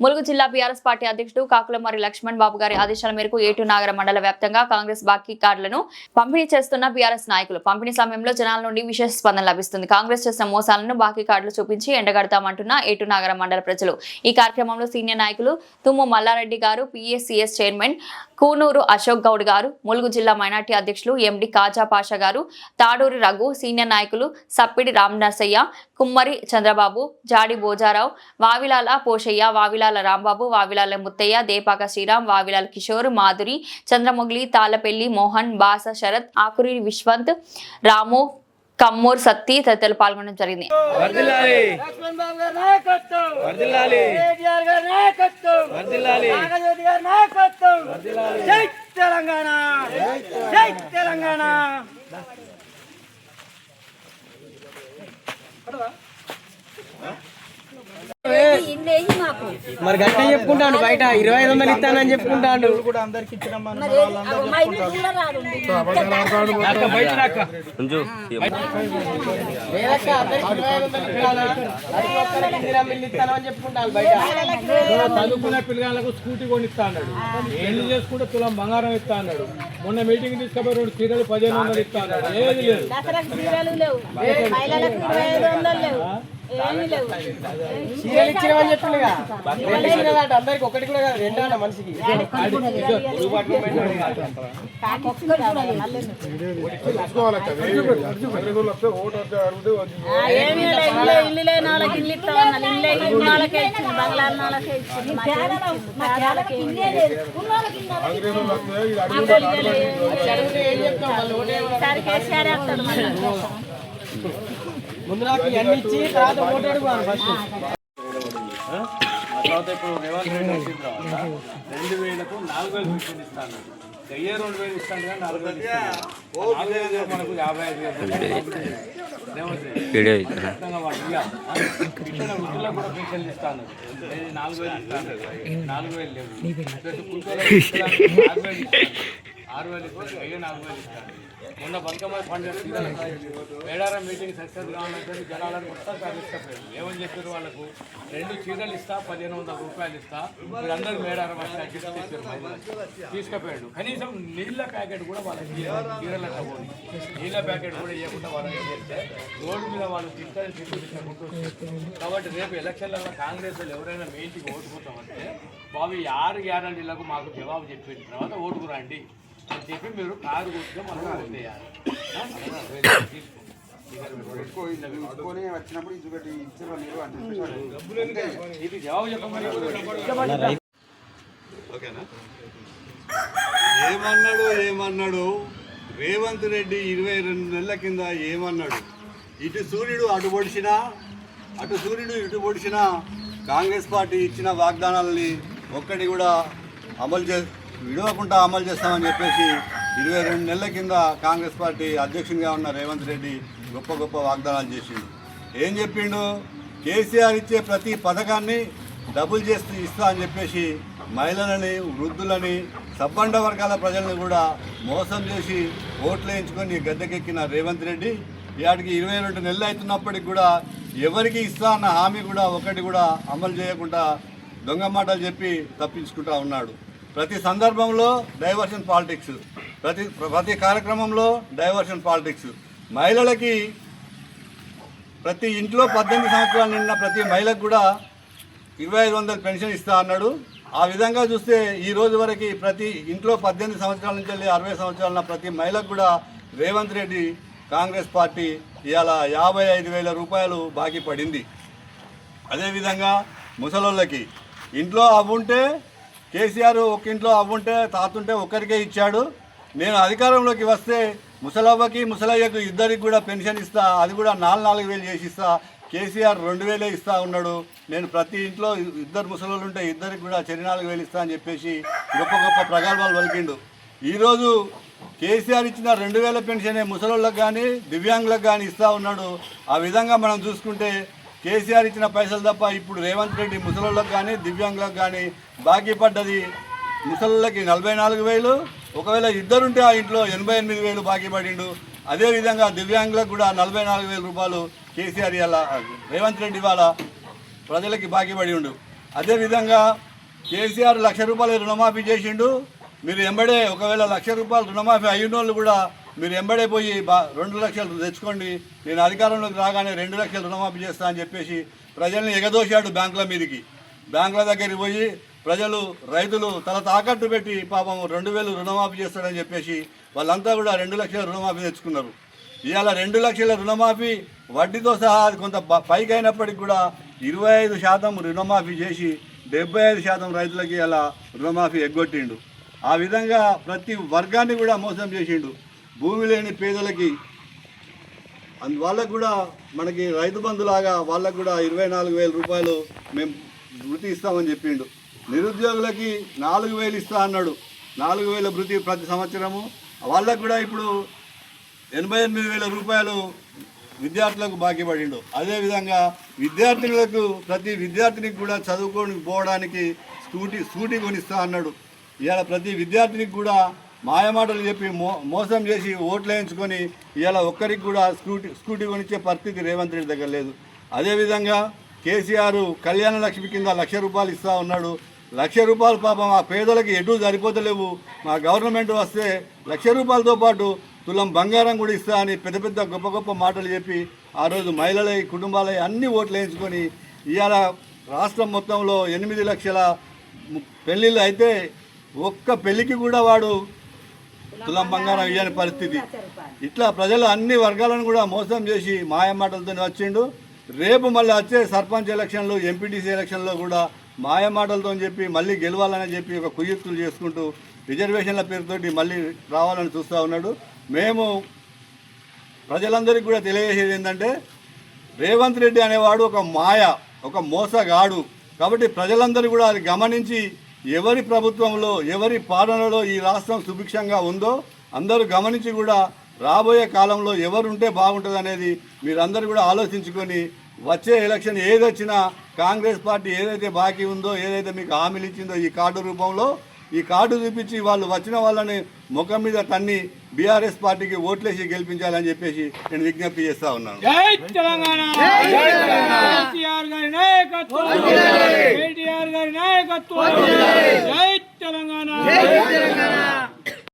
ములుగు జిల్లా BRS party అధ్యక్షుడు కాకులమారి లక్ష్మణ్ బాబు గారి ఆదేశాల మేరకు ఏటూ నాగర మండల వ్యాప్తంగా కాంగ్రెస్ బాకీ కార్డులను పంపిణీ చేస్తున్న బీఆర్ఎస్ నాయకులు. పంపిణీ సమయంలో జనాల నుండి విశేష స్పందన లభిస్తుంది. కాంగ్రెస్ చేసిన మోసాలను బాకీ కార్డులు చూపించి ఎండగడతామంటున్న ఏటూ నాగర మండల ప్రజలు. ఈ కార్యక్రమంలో సీనియర్ నాయకులు తుమ్ము మల్లారెడ్డి గారు పిఎస్సిఎస్ చైర్మన్ కూనూరు అశోక్ గౌడ్ గారు ములుగు జిల్లా మైనార్టీ అధ్యక్షులు ఎండి కాజా పాషా గారు తాడూరి రఘు సీనియర్ నాయకులు సప్పిడి రామనర్సయ్య కుమ్మరి చంద్రబాబు జాడి బోజారావు వావిలాల పోషయ్య వావిలాల రాంబాబు వావిలాల ముత్తయ్య దేపాక శ్రీరామ్ వావిలాల కిషోర్ మాధురి చంద్రమొగ్లి తాళ్ళపల్లి మోహన్ బాస శరత్ ఆకురి విశ్వంత్ రాము కమ్మూర్ సత్తి తదితరులు పాల్గొనడం జరిగింది. బాబు గారి నాయకత్వం వర్దిల్లాలి కేటీఆర్ గారి నాయకత్వం వర్దిల్లాలి నాగజ్యోతి గారి నాయకత్వం జై తెలంగాణ జై తెలంగాణ ఇండ్లేసి మాకు మరి గట్టే చెప్పుకుంటాను బయట ఇరవై ఐదు వందలు ఇస్తానని చెప్పుకుంటాడు. కూడా రాదు లేదక్క అందరికి ఇరవై ఐదు వందలు ఇస్తానా? అది ఒక్కరికి ఇందిరా మిల్లు ఇస్తానని చెప్పుకుంటాను బయట. చదువుకునే పిల్లగాళ్ళకు స్కూటీ కొనిస్తా అన్నాడు పెళ్ళి చేసుకుంటే తులం బంగారం ఇస్తా అన్నాడు మొన్న మీటింగ్ తీసుకుపోయి రెండు చీరలు పదిహేను వందలు ఇస్తా అన్నాడు ఏది లేదు. దసరాకు చీరలు ఇచ్చినవని చెప్పిండుగా రెండు చీరలు అట అందరికి ఒకటి కూడా కాదు రెండు అన్న మనిషికి. ఆ, ఏమీ లేదు ఇల్లు లేని వాళ్ళకి ఇల్లు ఇస్తామన్నారు ఇల్లు ఇల్లు వాళ్ళకే ఇచ్చింది బంగ్లాల వాళ్ళకే ఇచ్చింది వేస్తాడు మళ్ళీ. ముందు నాకు ఇవన్నీ ఇచ్చి తర్వాత ఓటాడు ఫస్ట్ తర్వాత ఇప్పుడు వచ్చిన తర్వాత రెండు వేలకు నాలుగు వేలు పెన్షన్ ఇస్తాను. వెయ్యి రెండు వేలు ఇస్తాను కానీ నాలుగు వేలు ఇస్తాను. నాలుగు వేలు మనకు యాభై ఐదు వేలు వృద్ధులకు కూడా పెన్షన్లు ఇస్తాను నాలుగు వేలు ఇస్తాను. నాలుగు వేలు లేవు వేలు ఆరు వేలు ఇస్తాను వెయ్యి నాలుగు వేలు ఇస్తాను మొన్న బతుకమ్మ పండుగ మేడారం మీటింగ్ సక్సెస్ కావాలంటే జనాలను మొత్తం తరలిస్తపోయారు ఏమని చెప్పారు వాళ్ళకు? రెండు చీరలు ఇస్తా పదిహేను వందల రూపాయలు ఇస్తా. వీళ్ళందరూ మేడారం వస్తే తీసుకుపోయాడు. కనీసం నీళ్ళ ప్యాకెట్ కూడా వాళ్ళకి ఇయ్యలేదు. చీరల పోని నీళ్ళ ప్యాకెట్ కూడా ఇవ్వకుండా వాళ్ళకి చేస్తే రోడ్డు మీద వాళ్ళు తింటారు తిట్టుకుంటూ కాబట్టి రేపు ఎలక్షన్లలో కాంగ్రెస్ వాళ్ళు ఎవరైనా మీ ఇంటికి ఓటుకుంటామంటే బాబు ఈ ఆరు గ్యారంటీలకు మాకు జవాబు చెప్పిన తర్వాత ఓటుకు రండి. అని చెప్పి మీరు కారు కూర్చొని మనం ఓటేయాలి ఆ? తీసుకో. ఇది జవాబు చెప్పమని ఓకేనా ఏమన్నాడు ఏమన్నాడు రేవంత్ రెడ్డి ఇరవై రెండు నెలల కింద ఏమన్నాడు ఇటు సూర్యుడు అటు పొడిచినా అటు సూర్యుడు ఇటు పొడిచినా కాంగ్రెస్ పార్టీ ఇచ్చిన వాగ్దానాలని ఒక్కటి కూడా అమలు చే విడవకుండా అమలు చేస్తామని చెప్పేసి ఇరవై రెండు నెలల కింద కాంగ్రెస్ పార్టీ అధ్యక్షునిగా ఉన్న రేవంత్ రెడ్డి గొప్ప గొప్ప వాగ్దానాలు చేసిండు. ఏం చెప్పిండు? కేసీఆర్ ఇచ్చే ప్రతి పథకాన్ని డబుల్ చేసి ఇస్తా అని చెప్పేసి మహిళలని వృద్ధులని సబ్బండ వర్గాల ప్రజలను కూడా మోసం చేసి ఓట్లు వేయించుకొని గద్దెకెక్కిన రేవంత్ రెడ్డి వాటికి ఇరవై రెండు నెలలు అవుతున్నప్పటికి కూడా ఎవరికి ఇస్తా అన్న హామీ కూడా ఒకటి కూడా అమలు చేయకుండా దొంగ మాటలు చెప్పి తప్పించుకుంటా ఉన్నాడు. ప్రతి సందర్భంలో డైవర్షన్ పాలిటిక్స్ ప్రతి ప్రతి కార్యక్రమంలో డైవర్షన్ పాలిటిక్స్. మహిళలకి ప్రతి ఇంట్లో పద్దెనిమిది సంవత్సరాలు నిండిన ప్రతి మహిళకు కూడా ఇరవై ఐదు వందల పెన్షన్ ఇస్తా అన్నాడు. ఆ విధంగా చూస్తే ఈ రోజు వరకు ప్రతి ఇంట్లో పద్దెనిమిది సంవత్సరాల నుంచి వెళ్ళి అరవై సంవత్సరాల ప్రతి మహిళకు కూడా రేవంత్ రెడ్డి కాంగ్రెస్ పార్టీ ఇవాళ యాభై ఐదు వేల రూపాయలు బాకీ పడింది. అదేవిధంగా ముసలోళ్ళకి ఇంట్లో అవ్వుంటే కేసీఆర్ ఒక ఇంట్లో అవ్వుంటే తాతుంటే ఒక్కరికే ఇచ్చాడు. నేను అధికారంలోకి వస్తే ముసలవ్వకి ముసలయ్యకు ఇద్దరికి కూడా పెన్షన్ ఇస్తా అది కూడా నాలుగు నాలుగు వేలు చేసి ఇస్తా. కేసీఆర్ రెండు వేలే ఇస్తా ఉన్నాడు. నేను ప్రతి ఇంట్లో ఇద్దరు ముసలోళ్ళు ఉంటే ఇద్దరికి కూడా చెరి నాలుగు వేలు ఇస్తా అని చెప్పేసి గొప్ప గొప్ప ప్రగల్భాలు పలికిండు. ఈరోజు కేసీఆర్ ఇచ్చిన రెండు వేల పెన్షనే ముసలోళ్ళకి కానీ దివ్యాంగులకు కానీ ఇస్తా ఉన్నాడు. ఆ విధంగా మనం చూసుకుంటే కేసీఆర్ ఇచ్చిన పైసలు తప్ప ఇప్పుడు రేవంత్ రెడ్డి ముసలోళ్ళకి కానీ దివ్యాంగులకు కానీ బాకీ పడ్డది ముసళ్ళకి నలభై నాలుగు వేలు ఒకవేళ ఇద్దరుంటే ఆ ఇంట్లో ఎనభై ఎనిమిది వేలు బాకీ పడిండు. అదేవిధంగా దివ్యాంగులకు కూడా నలభై నాలుగు వేల రూపాయలు కేసీఆర్ ఇవాళ రేవంత్ రెడ్డి ఇవాళ ప్రజలకి బాకీ పడి ఉండు. అదేవిధంగా కేసీఆర్ లక్ష రూపాయలు రుణమాఫీ చేసిండు. మీరు ఎంబడే ఒకవేళ లక్ష రూపాయలు రుణమాఫీ అయిన వాళ్ళు కూడా మీరు ఎంబడైపోయి బా రెండు లక్షలు తెచ్చుకోండి. నేను అధికారంలోకి రాగానే రెండు లక్షలు రుణమాఫీ చేస్తా అని చెప్పేసి ప్రజల్ని ఎగదోశాడు బ్యాంకుల మీదకి. బ్యాంకుల దగ్గరికి పోయి ప్రజలు రైతులు తల తాకట్టు పెట్టి పాపం రెండు వేలు రుణమాఫీ చేస్తాడని చెప్పేసి వాళ్ళంతా కూడా రెండు లక్షల రుణమాఫీ తెచ్చుకున్నారు. ఇవాళ రెండు లక్షల రుణమాఫీ వడ్డీతో సహా అది కొంత పైకి అయినప్పటికీ కూడా ఇరవై ఐదు శాతం రుణమాఫీ చేసి డెబ్బై ఐదు శాతం రైతులకి అలా రుణమాఫీ ఎగ్గొట్టిండు. ఆ విధంగా ప్రతి వర్గాన్ని కూడా మోసం చేసిండు. భూమి లేని పేదలకి అందు వాళ్ళకు కూడా మనకి రైతు బంధులాగా వాళ్ళకు కూడా ఇరవై నాలుగు వేల రూపాయలు మేము వృత్తి ఇస్తామని చెప్పిండు. నిరుద్యోగులకి నాలుగు వేలు ఇస్తా అన్నాడు. నాలుగు వేల వృత్తి ప్రతి సంవత్సరము. వాళ్ళకు కూడా ఇప్పుడు ఎనభై ఎనిమిది వేల రూపాయలు విద్యార్థులకు బాకీపడిండు అదేవిధంగా విద్యార్థినులకు ప్రతి విద్యార్థినికి కూడా చదువుకొని పోవడానికి స్కూటీ స్కూటీ కొనిస్తా అన్నాడు. ఇవాళ ప్రతి విద్యార్థినికి కూడా మాయమాటలు చెప్పి మో మోసం చేసి ఓట్లు వేయించుకొని ఇలా ఒక్కరికి కూడా స్కూటీ స్కూటీ కొనిచ్చే పరిస్థితి రేవంత్ రెడ్డి దగ్గర లేదు. అదేవిధంగా కేసీఆర్ కళ్యాణ లక్ష్మి కింద లక్ష రూపాయలు ఇస్తా ఉన్నాడు. లక్ష రూపాయలు పాపం ఆ పేదలకి ఎటు సరిపోతలేవు. మా గవర్నమెంట్ వస్తే లక్ష రూపాయలతో పాటు తులం బంగారం కూడా ఇస్తా అని పెద్ద పెద్ద గొప్ప గొప్ప మాటలు చెప్పి ఆ రోజు మహిళలై కుటుంబాలై అన్ని ఓట్లు వేయించుకొని ఇవాళ రాష్ట్రం మొత్తంలో ఎనిమిది లక్షల పెళ్ళిళ్ళు అయితే ఒక్క పెళ్ళికి కూడా వాడు తులం బంగారం ఇయ్యని పరిస్థితి. ఇట్లా ప్రజలు అన్ని వర్గాలను కూడా మోసం చేసి మాయమాటలతో వచ్చిండు. రేపు మళ్ళీ వచ్చే సర్పంచ్ ఎలక్షన్లు ఎంపీటీసీ ఎలక్షన్లో కూడా మాయమాటలతో చెప్పి మళ్ళీ గెలవాలని చెప్పి ఒక కుయుక్తులు చేసుకుంటూ రిజర్వేషన్ల పేరుతోటి మళ్ళీ రావాలని చూస్తూ ఉన్నాడు. మేము ప్రజలందరికీ కూడా తెలియజేసేది ఏంటంటే రేవంత్ రెడ్డి అనేవాడు ఒక మాయ ఒక మోసగాడు. కాబట్టి ప్రజలందరూ కూడా అది గమనించి ఎవరి ప్రభుత్వంలో ఎవరి పాలనలో ఈ రాష్ట్రం సుభిక్షంగా ఉందో అందరూ గమనించి కూడా రాబోయే కాలంలో ఎవరుంటే బాగుంటుంది అనేది మీరందరూ కూడా ఆలోచించుకొని వచ్చే ఎలక్షన్ ఏదొచ్చినా కాంగ్రెస్ పార్టీ ఏదైతే బాకీ ఉందో ఏదైతే మీకు హామీలు ఇచ్చిందో ఈ కార్డు రూపంలో ఈ కార్డు చూపించి వాళ్ళు వచ్చిన వాళ్ళని ముఖం మీద తన్ని బీఆర్ఎస్ పార్టీకి ఓట్లేసి గెలిపించాలని చెప్పేసి నేను విజ్ఞప్తి చేస్తా ఉన్నాను. జై తెలంగాణ! కేసీఆర్ గారి నాయకత్వం! కేటీఆర్ గారి నాయకత్వం! జై తెలంగాణ!